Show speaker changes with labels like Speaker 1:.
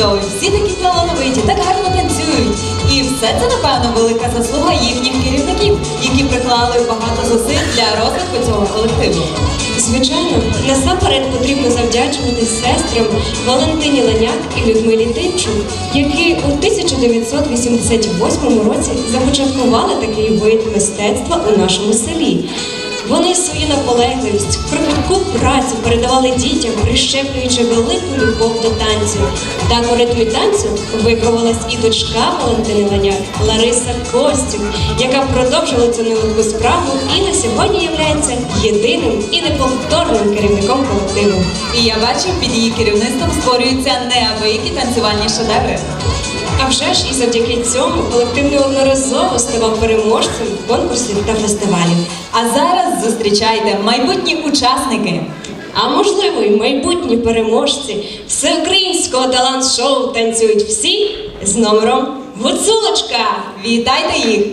Speaker 1: чудові, всі такі талановиті, так гарно танцюють. І все це, напевно, велика заслуга їхніх керівників, які приклали багато зусиль для розвитку цього колективу.
Speaker 2: Звичайно, насамперед потрібно завдячувати сестрам Валентині Леняк і Людмилі Тимчук, які у 1988 році започаткували такий вид мистецтва у нашому селі. Вони свою наполегливість, кропітку працю передавали дітям, прищеплюючи велику любов до танцю. Так у ритмі танцю виховалась і дочка Валентини Леняк Лариса Костюк, яка продовжила цю нелегку справу і на сьогодні являється єдиним і неповторним керівником колективу.
Speaker 1: І я бачу, під її керівництвом створюються неабиякі танцювальні шедеври.
Speaker 2: А вже ж і завдяки цьому колектив неодноразово ставав переможцем конкурсів та фестивалів.
Speaker 1: А зараз зустрічайте майбутні учасники.
Speaker 2: А можливо, й майбутні переможці всеукраїнського талант-шоу танцюють всі з номером Гуцулочка.
Speaker 1: Вітайте їх!